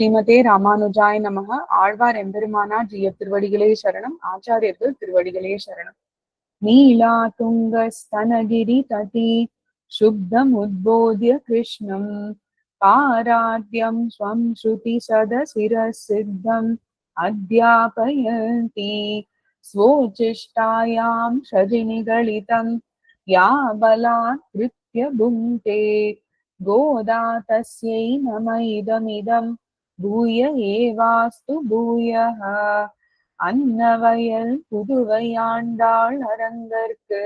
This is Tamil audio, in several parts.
ஸ்ரீமதே ராமானுஜாய நமக ஆழ்வார் எம்பெருமானா ஜிய திருவடிகளே சரணம். ஆச்சாரியர்கள் திருவடிகளே சரணம். நீலா துங்க ஸ்தனகிரி ததி சுப்தம் உத்போதிய கிருஷ்ணம். பாராத்யம் ஸ்வம் ஸ்ருதி சத சிர சித்தம் அத்தியாபயந்தி. ஸ்வோச்சிஷ்டாயாம் ஷஜினிகளிதம் யாபலா கிருத்ய புங்கே கோதா தஸ்யை நம இதமிதம் பூய ஏவாஸ்து பூயஹ அன்னவயல் புதுவையாண்டாள் அரங்கற்கு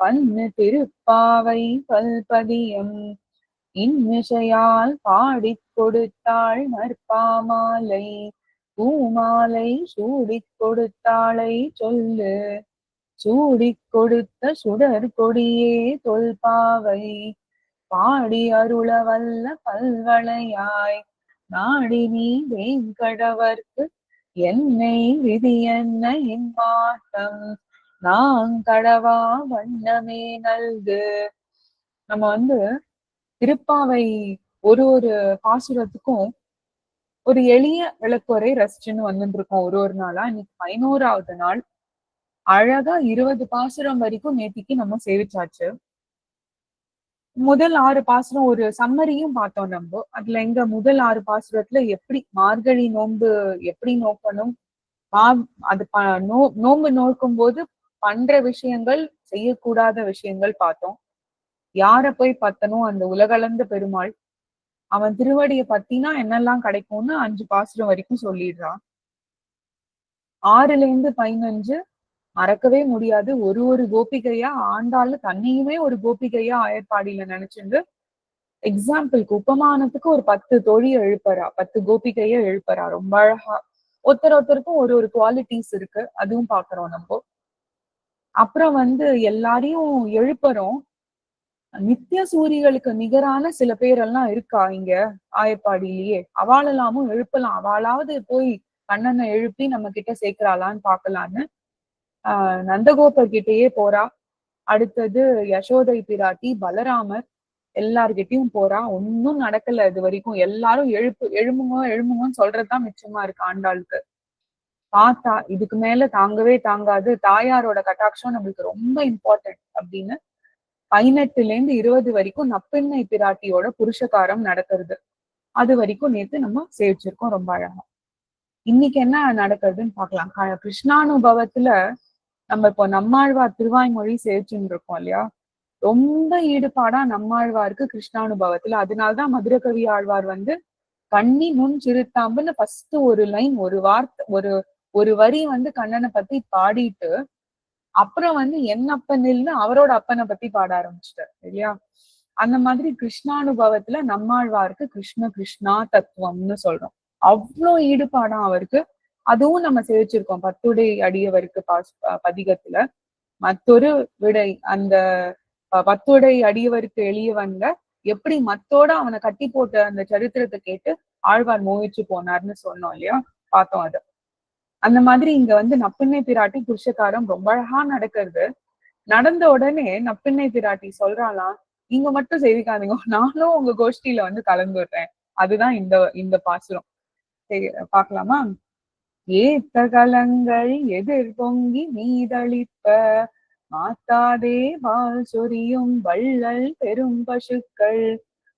பன்னு திருப்பாவை பல்பதியம் இந்நிசையால் பாடிக் கொடுத்தாள் நற்பாமாலை பூமாலை சூடிக் கொடுத்தாளை சொல்லு சூடிக் கொடுத்த சுடர் கொடியே தொல்பாவை பாடி அருள வல்ல பல்வளையாய் நாடி நீ வேங்கடவர்க்கு என்னை விதி என்ன என் மாட்டம்? நான் கடவா வண்ணமே நல்கு. நம்ம வந்து திருப்பாவை ஒரு ஒரு பாசுரத்துக்கும் ஒரு எளிய விளக்குறை ரசிச்சுன்னு வந்துட்டு ஒரு ஒரு நாளா. இன்னைக்கு பதினோராவது நாள். அழகா இருபது பாசுரம் வரைக்கும் நேத்திக்கு நம்ம சேவிச்சாச்சு. முதல் ஆறு பாசுரம் ஒரு சம்மரியும் பார்த்தோம் நம்ம. அதுல எங்க முதல் ஆறு பாசுரத்துல எப்படி மார்கழி நோன்பு எப்படி நோக்கணும்? மா அது நோ நோன்பு நோக்கும் போது பண்ற விஷயங்கள் செய்யக்கூடாத விஷயங்கள் பார்த்தோம். யார போய் பத்தணும் அந்த உலகளந்த பெருமாள். அவன் திருவடியை பத்தினா என்னெல்லாம் கிடைக்கும்னு அஞ்சு பாசுரம் வரைக்கும் சொல்லிடுறான். ஆறுல இருந்து பதினஞ்சு மறக்கவே முடியாது. ஒரு ஒரு கோபிகையா ஆண்டாள் தன்னையுமே ஒரு கோபிகையா ஆயர்பாடியில நினைச்சிருந்து எக்ஸாம்பிளுக்கு உபமானத்துக்கு ஒரு பத்து தொழில் எழுப்பறா பத்து கோபிகைய எழுப்பறா. ரொம்ப அழகா. ஒருத்தர் ஒருத்தருக்கும் ஒரு ஒரு குவாலிட்டிஸ் இருக்கு. அதுவும் பாக்குறோம் நம்ம. அப்புறம் வந்து எல்லாரையும் எழுப்புறோம். நித்திய சூரிகளுக்கு நிகரான சில பேரெல்லாம் இருக்கா இங்க? ஆயப்பாடியிலேயே. அவாளெல்லாமும் எழுப்பலாம். அவளாவது போய் கண்ணனை எழுப்பி நம்ம கிட்ட சேர்க்கிறாளான்னு பாக்கலான்னு நந்தகோபர் கிட்டேயே போறா. அடுத்தது யசோதை பிராட்டி பலராமர் எல்லார்கிட்டயும் போறா. ஒன்னும் நடக்கல இது வரைக்கும். எல்லாரும் எழுப்பு எழுமுங்க எழுமுங்கன்னு சொல்றதுதான் மிச்சமா இருக்கு ஆண்டாளுக்கு. பார்த்தா இதுக்கு மேல தாங்கவே தாங்காது. தாயாரோட கட்டாட்சம் நம்மளுக்கு ரொம்ப இம்பார்ட்டன்ட் அப்படின்னு பதினெட்டுல இருந்து இருபது வரைக்கும் நப்பெண்ணை பிராட்டியோட புருஷகாரம் நடக்கிறது. அது வரைக்கும் நேத்து நம்ம சேவிச்சிருக்கோம் ரொம்ப அழகா. இன்னைக்கு என்ன நடக்கிறதுன்னு பாக்கலாம் கிருஷ்ணானுபவத்துல நம்ம இப்போ நம்மாழ்வார் திருவாய்மொழி சேவிச்சுன்னு இருக்கோம் இல்லையா? ரொம்ப ஈடுபாடா நம்மாழ்வாருக்கு கிருஷ்ணானுபவத்துல. அதனால்தான் மதுரகவி ஆழ்வார் வந்து கண்ணி முன் சிறுத்தாம்புன்னு ஃபர்ஸ்ட் ஒரு லைன் ஒரு வார்த்தை ஒரு ஒரு வரி வந்து கண்ணனை பத்தி பாடிட்டு அப்புறம் வந்து என் அப்பனில்னு அவரோட அப்பனை பத்தி பாட ஆரம்பிச்சிட்டார் இல்லையா? அந்த மாதிரி கிருஷ்ணானுபவத்துல நம்மாழ்வாருக்கு கிருஷ்ண கிருஷ்ணா தத்துவம்னு சொல்றோம். அவ்வளோ ஈடுபாடா அவருக்கு. அதுவும் நம்ம சேவிச்சிருக்கோம். பத்துடை அடியவருக்கு பாஸ் பதிகத்துல. மற்றொரு விடை அந்த பத்துடை அடியவருக்கு எளியவன்ல எப்படி மத்தோட அவனை கட்டி போட்ட அந்த சரித்திரத்தை கேட்டு ஆழ்வார் மோகிச்சு போனார்னு சொன்னோம் இல்லையா? பார்த்தோம் அது. அந்த மாதிரி இங்க வந்து நப்பிண்ணை பிராட்டி புருஷக்காரம் ரொம்ப அழகா நடக்கிறது. நடந்த உடனே நப்பிண்ணை பிராட்டி சொல்றாளாம் நீங்க மட்டும் செய்திக்காதீங்க நானும் உங்க கோஷ்டியில வந்து கலந்துடுறேன். அதுதான் இந்த இந்த பாசுரம். சரி பாக்கலாமா ஏத்த கலங்கள் எதிர் பொங்கி மீதளிப்ப மாத்தாதே பால் சொரியும் வள்ளல் பெரும் பசுக்கள்.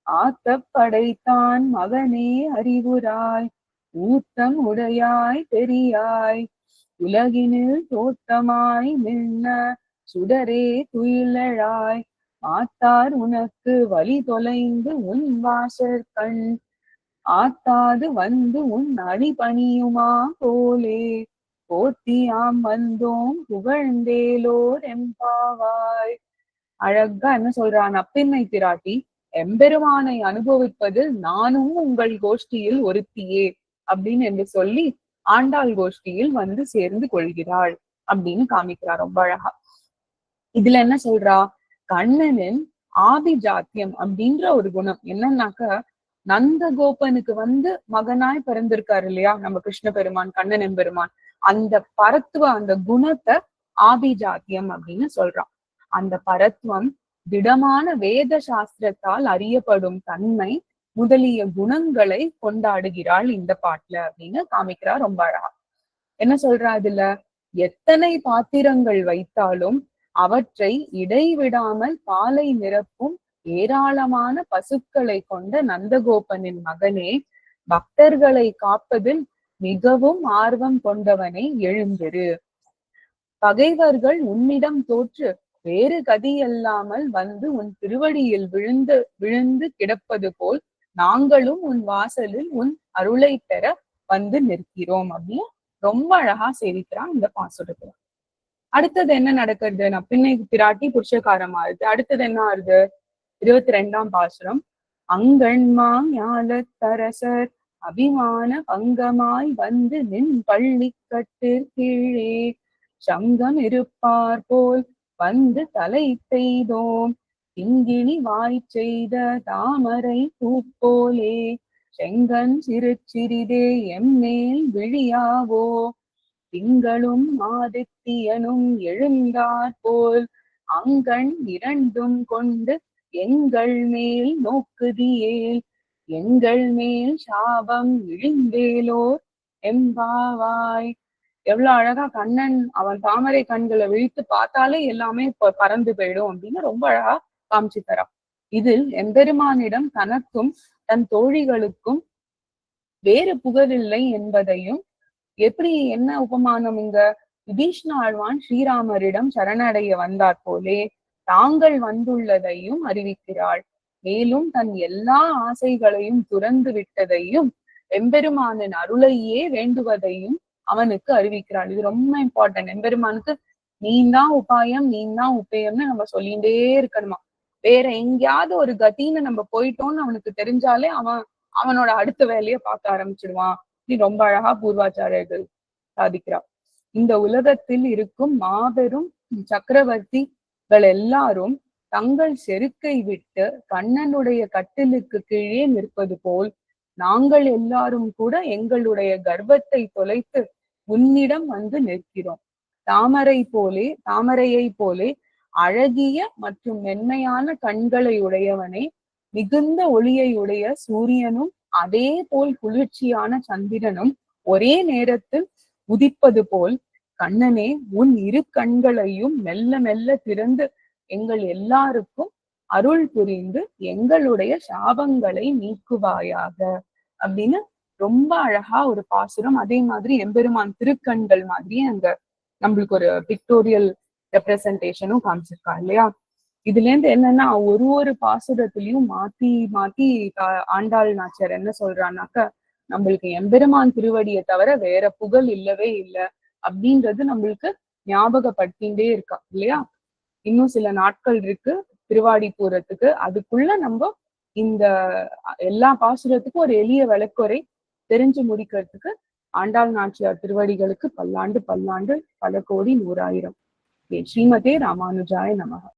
ஆத்தப்படைத்தான் மகனே அறிவுராய் ஊத்தம் உடையாய் பெரியாய் உலகினில் தோத்தமாய் நின்ன சுடரே துயிலழாய். ஆத்தார் உனக்கு வழி தொலைந்து உன் வாசற் கண் ஆத்தாது வந்து உன் அணி பணியுமா போலே? போத்தியாம் வந்தோம் புகழ்ந்தேலோர் எம்பாவாய். அழகா என்ன சொல்றான்? அப்பின்மை திராட்டி எம்பெருமானை அனுபவிப்பதில் நானும் உங்கள் கோஷ்டியில் ஒருத்தியே அப்படின்னு என்று சொல்லி ஆண்டாள் கோஷ்டியில் வந்து சேர்ந்து கொள்கிறாள் அப்படின்னு காமிக்கிறா ரொம்ப அழகா. இதுல என்ன சொல்றா? கண்ணனின் ஆபிஜாத்தியம் அப்படின்ற ஒரு குணம். என்னன்னாக்க நந்த கோபனுக்கு வந்து மகனாய் பிறந்திருக்காரு இல்லையா? நம்ம கிருஷ்ண பெருமான். கண்ணன் எம்பெருமான் அந்த பரத்துவ அந்த குணத்தை ஆபிஜாத்தியம் அப்படின்னு சொல்றான். அந்த பரத்துவம் திடமான வேத சாஸ்திரத்தால் அறியப்படும் தன்மை முதலிய குணங்களை கொண்டாடுகிறாள் இந்த பாட்டுல அப்படின்னு காமிக்கிறா ரொம்ப அழகா. என்ன சொல்றா அதுல எத்தனை பாத்திரங்கள் வைத்தாலும் அவற்றை இடைவிடாமல் பாலை நிரப்பும் ஏராளமான பசுக்களை கொண்ட நந்தகோபனின் மகனே பக்தர்களை காப்பதில் மிகவும் ஆர்வம் கொண்டவனை எழுந்திரு. பகைவர்கள் உன்னிடம் தோற்று வேறு கதியல்லாமல் வந்து உன் திருவடியில் விழுந்து விழுந்து கிடப்பது போல் நாங்களும் உன் வாசலில் உன் அருளை பெற வந்து நிற்கிறோம் அப்படின்னு ரொம்ப அழகா சேவிக்கிறான் இந்த பாசுரத்துல. அடுத்தது என்ன நடக்கிறது? நப்பின்னை பிராட்டி புருஷகாரம் ஆறுது அடுத்தது என்ன ஆறுது இருபத்தி ரெண்டாம் பாசுரம். அங்கண்மா ஞாலத்தரசர் அபிமான பங்கமாய் வந்து நின் பள்ளி கட்டிற்கீழே கீழே. சங்கம் இருப்பார் போல் வந்து தலை செய்தோம் திங்கிணி வாய் செய்த தாமரை பூப்போலே. செங்கன் சிறு சிறிதே எம்மேல் விழியாவோ. திங்களும் ஆதித்தியனும் எழுந்தார் போல் அங்கண் இரண்டும் கொண்டு எங்கள் மேல் நோக்குதியேல் எங்கள் மேல் சாபம் இழிந்தேலோர் எம்பாவாய். எவ்வளவு அழகா கண்ணன் அவன் தாமரை கண்களை விழித்து பார்த்தாலே எல்லாமே பறந்து போயிடும் அப்படின்னு ரொம்ப அழகா காமிச்சு தரான் இதில் எம்பெருமானிடம் தனக்கும் தன் தோழிகளுக்கும் வேறு புகழில்லை என்பதையும் எப்படி என்ன உபமானம் இங்க? விபீஷ்ண ஆழ்வான் ஸ்ரீராமரிடம் சரணடைய வந்தார் போலே தாங்கள் வந்துள்ளதையும் அறிவிக்கிறாள். மேலும் தன் எல்லா ஆசைகளையும் துறந்து விட்டதையும் எம்பெருமானின் அருளையே வேண்டுவதையும் அவனுக்கு அறிவிக்கிறாள். இது ரொம்ப இம்பார்ட்டன்ட் எம்பெருமானுக்கு நீ தான் உபாயம் நீ தான் உபயம்னு நம்ம சொல்லிட்டே இருக்கணுமா? வேற எங்கேயாவது ஒரு கத்தின்னு நம்ம போயிட்டோம்னு அவனுக்கு தெரிஞ்சாலே அவன் அவனோட அடுத்த வேலையை பார்க்க ஆரம்பிச்சிடுவான். நீ ரொம்ப அழகா பூர்வாச்சாரியர்கள் சாதிக்கிறான் இந்த உலகத்தில் இருக்கும் மாபெரும் சக்கரவர்த்தி எல்லாரும் தங்கள் செருக்கை விட்டு கண்ணனுடைய கட்டிலுக்கு கீழே நிற்பது போல் நாங்கள் எல்லாரும் கூட எங்களுடைய கர்வத்தை தொலைத்து உன்னிடம் வந்து நிற்கிறோம். தாமரை போலே தாமரையை போலே அழகிய மற்றும் மென்மையான கண்களை உடையவனே மிகுந்த ஒளியை உடைய சூரியனும் அதே போல் குளிர்ச்சியான சந்திரனும் ஒரே நேரத்தில் உதிப்பது போல் கண்ணனே உன் இரு கண்களையும் மெல்ல மெல்ல திறந்து எங்கள் எல்லாருக்கும் அருள் புரிந்து எங்களுடைய சாபங்களை நீக்குவாயாக. அப்படின்னு ரொம்ப அழகா ஒரு பாசுரம். அதே மாதிரி எம்பெருமான் திருக்கண்கள் மாதிரியே அங்க நம்மளுக்கு ஒரு பிக்டோரியல் ரெப்ரசன்டேஷனும் காமிச்சிருக்கா இல்லையா? இதுல இருந்து என்னன்னா ஒரு ஒரு பாசுரத்திலையும் மாத்தி மாத்தி ஆண்டாள் நாச்சர் என்ன சொல்றான்னாக்க நம்மளுக்கு எம்பெருமான் திருவடியை தவிர வேற புகழ் இல்லவே இல்லை. அப்படின்றது நம்மளுக்கு ஞாபகப்படுத்திகிட்டே இருக்கா இல்லையா? இன்னும் சில நாட்கள் இருக்கு திருவாடி போறதுக்கு அதுக்குள்ள நம்ம இந்த எல்லா பாசுரத்துக்கும் ஒரு எளிய விளக்குறை தெரிஞ்சு முடிக்கிறதுக்கு ஆண்டாள் நாச்சியார் திருவடிகளுக்கு பல்லாண்டு பல்லாண்டு பல கோடி நூறாயிரம். ஸ்ரீமதே ராமானுஜாய நமகா.